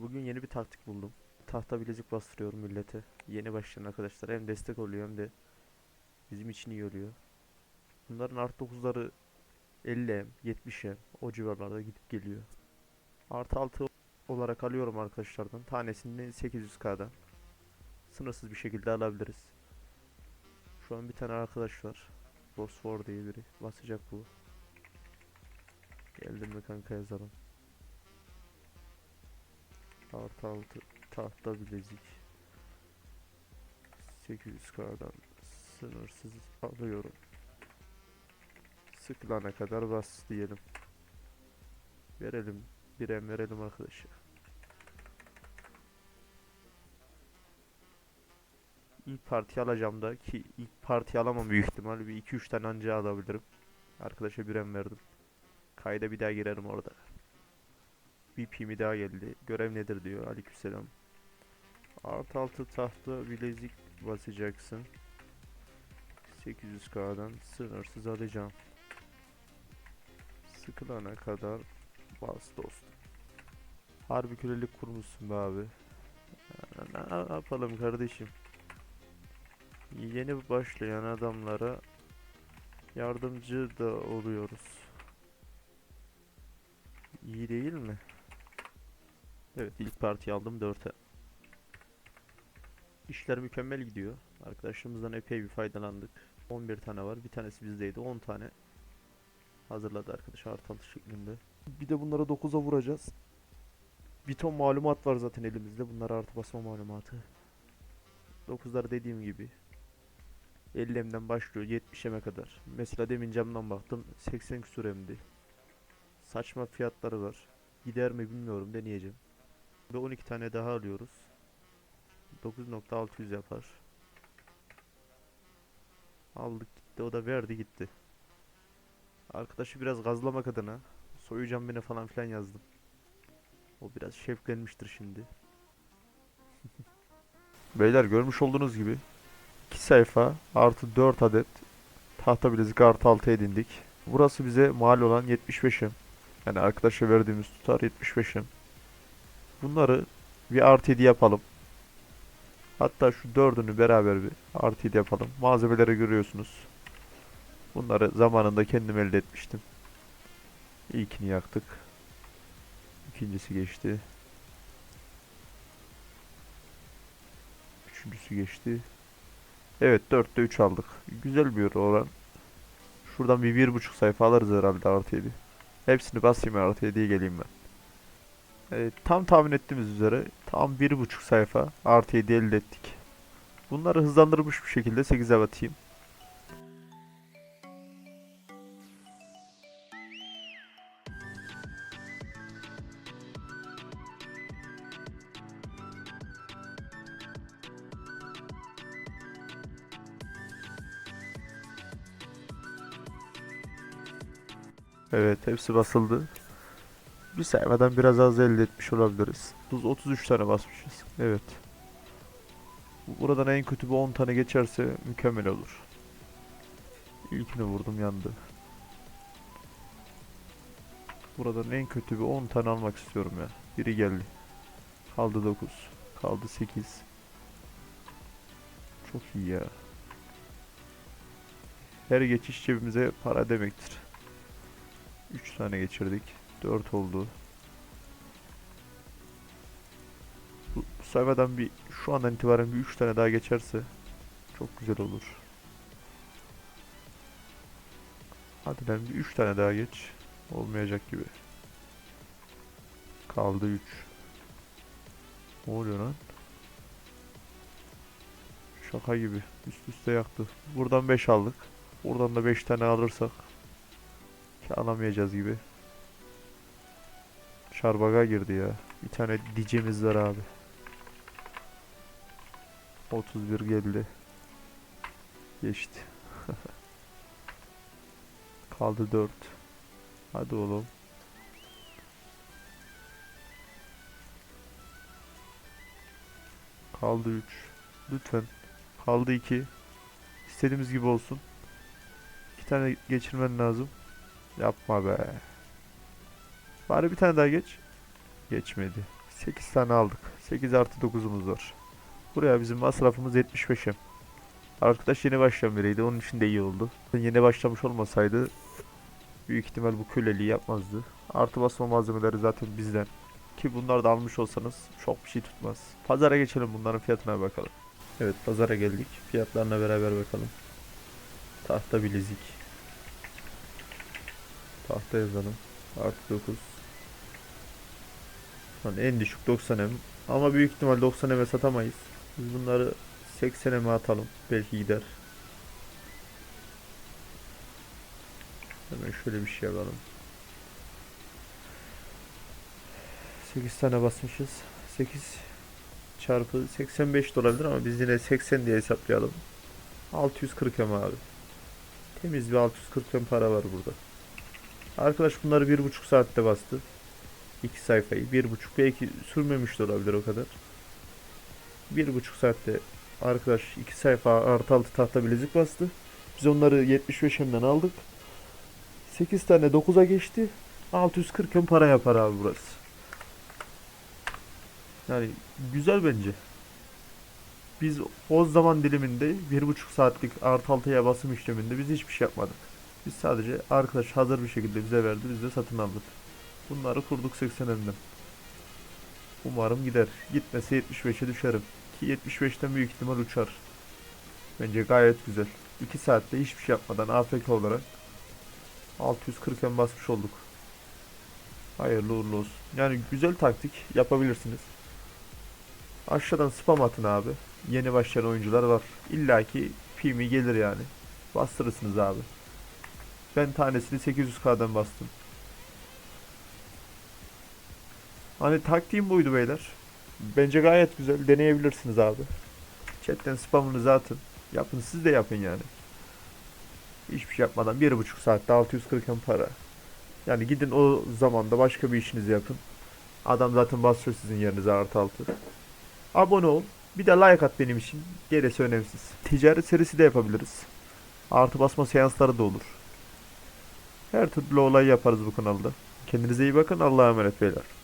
Bugün yeni bir taktik buldum. Tahta bilezik bastırıyorum millete. Yeni başlayan arkadaşlar hem destek oluyor hem de bizim için iyi oluyor. Bunların artı 9'ları 50M, 70M o civarlarda gidip geliyor. Artı 6 olarak alıyorum arkadaşlardan. Tanesini 800k'dan. Sınırsız bir şekilde alabiliriz. Şu an bir tane arkadaş var. Bosfor diye biri. Basacak bu. Geldin mi kanka yazalım. Artı altı tahta bilezik 800k'dan sınırsız alıyorum. Sıkılana kadar bas diyelim. Verelim. Bir em verelim arkadaşa. İlk parti alacağım da ki ilk parti alamam büyük ihtimal. Bir 2-3 tane anca alabilirim. Arkadaşa bir em verdim. Kayda bir daha girerim orada. BP mi daha geldi. Görev nedir diyor. Aleykümselam. Artı altı tahta bilezik basacaksın. 800k'dan sınırsız alacağım. Sıkılana kadar bas dostum. Harbi kölelik kurmuşsun be abi. Ne yapalım kardeşim? Yeni başlayan adamlara yardımcı da oluyoruz. İyi değil mi? Evet ilk partiyi aldım 4'e. İşler mükemmel gidiyor. Arkadaşlarımızdan epey bir faydalandık. 11 tane var. Bir tanesi bizdeydi. 10 tane hazırladı arkadaş artı altı şeklinde. Bir de bunlara 9'a vuracağız. Bir ton malumat var zaten elimizde. Bunlar artı basma malumatı. 9'lar dediğim gibi 50M'den başlıyor 70M'e kadar. Mesela demin camdan baktım 80 küsur M'di. Saçma fiyatları var. Gider mi bilmiyorum deneyeceğim. Ve 12 tane daha alıyoruz. 9.600 yapar. Aldık gitti o da verdi gitti. Arkadaşı biraz gazlamak adına soyacağım beni falan filan yazdım. O biraz şevklenmiştir şimdi. Beyler görmüş olduğunuz gibi 2 sayfa artı 4 adet tahta bilezik artı 6 edindik. Burası bize mal olan 75'im. Yani arkadaşa verdiğimiz tutar 75'im. Bunları bir artı 7 yapalım. Hatta şu dördünü beraber bir artı 7 yapalım. Malzemeleri görüyorsunuz. Bunları zamanında kendim elde etmiştim. İlkini yaktık. İkincisi geçti. Üçüncüsü geçti. Evet 4'te 3 aldık. Güzel bir oran. Şuradan bir bir buçuk sayfa alırız herhalde artı 7. Hepsini basayım artı 7'ye geleyim ben. Evet, tam tahmin ettiğimiz üzere tam bir buçuk sayfa artı 7 elde ettik. Bunları hızlandırılmış bir şekilde 8'e batayım. Evet hepsi basıldı. Bir sayfadan biraz az elde etmiş olabiliriz. 30 33 tane basmışız. Evet. Buradan en kötü bir 10 tane geçerse mükemmel olur. İlkini vurdum yandı. Buradan en kötü bir 10 tane almak istiyorum ya. Biri geldi. Kaldı 9. Kaldı 8. Çok iyi ya. Her geçiş cebimize para demektir. 3 tane geçirdik. 4 oldu. Bu, bu sayfadan bir şu andan itibaren bir 3 tane daha geçerse çok güzel olur. Hadi lan bir 3 tane daha geç. Olmayacak gibi. Kaldı 3. Ne oluyor lan? Şaka gibi. Üst üste yaktı. Buradan 5 aldık. Buradan da 5 tane alırsak alamayacağız gibi. Şarbaga girdi ya. Bir tane dicemiz var abi. 31 geldi. Geçti. Kaldı 4. Hadi oğlum. Kaldı 3. Lütfen. Kaldı 2. İstediğimiz gibi olsun. 2 tane geçirmen lazım. Yapma be. Bari bir tane daha geç. Geçmedi. 8 tane aldık. 8 artı 9'umuz var. Buraya bizim masrafımız 75'e. Arkadaş yeni başlayan biriydi. Onun için de iyi oldu. Yeni başlamış olmasaydı büyük ihtimal bu köleliği yapmazdı. Artı basma malzemeleri zaten bizden. Ki bunları da almış olsanız çok bir şey tutmaz. Pazara geçelim bunların fiyatına bakalım. Evet pazara geldik. Fiyatlarına beraber bakalım. Tahta bilezik. Tahta yazalım. Artı 9. Hani en düşük 90 M. Ama büyük ihtimal 90 M'e satamayız. Biz bunları 80 M'e atalım. Belki gider. Hemen şöyle bir şey yapalım. 8 tane basmışız. 8 çarpı 85 de olabilir ama biz yine 80 diye hesaplayalım. 640 M abi. Temiz bir 640 M para var burada. Arkadaş bunları bir buçuk saatte bastı. İki sayfayı. Bir buçuk belki sürmemiş de olabilir o kadar. Bir buçuk saatte arkadaş iki sayfa artı altı tahta bilezik bastı. Biz onları 75 M'den aldık. 8 tane 9'a geçti. 640 M para yapar abi burası. Yani güzel bence. Biz o zaman diliminde bir buçuk saatlik artı altıya basım işleminde biz hiçbir şey yapmadık. Biz sadece arkadaş hazır bir şekilde bize verdi. Biz de satın aldık. Bunları kurduk 80'inden. Umarım gider. Gitmese 75'e düşerim. Ki 75'ten büyük ihtimal uçar. Bence gayet güzel. 2 saatte hiçbir şey yapmadan AFK olarak 640 en basmış olduk. Hayırlı uğurlu olsun. Yani güzel taktik yapabilirsiniz. Aşağıdan spam atın abi. Yeni başlayan oyuncular var. İlla ki PM'i gelir yani. Bastırırsınız abi. Ben tanesini 800k'dan bastım. Hani taktiğim buydu beyler. Bence gayet güzel. Deneyebilirsiniz abi. Chatten spamınızı atın. Yapın siz de yapın yani. Hiçbir şey yapmadan 1,5 saatte 640 hem para. Yani gidin o zamanda başka bir işinizi yapın. Adam zaten basıyor sizin yerinize artı altı. Abone ol. Bir de like at benim için. Gerisi önemsiz. Ticaret serisi de yapabiliriz. Artı basma seansları da olur. Her türlü olay yaparız bu kanalda. Kendinize iyi bakın. Allah'a emanet beyler.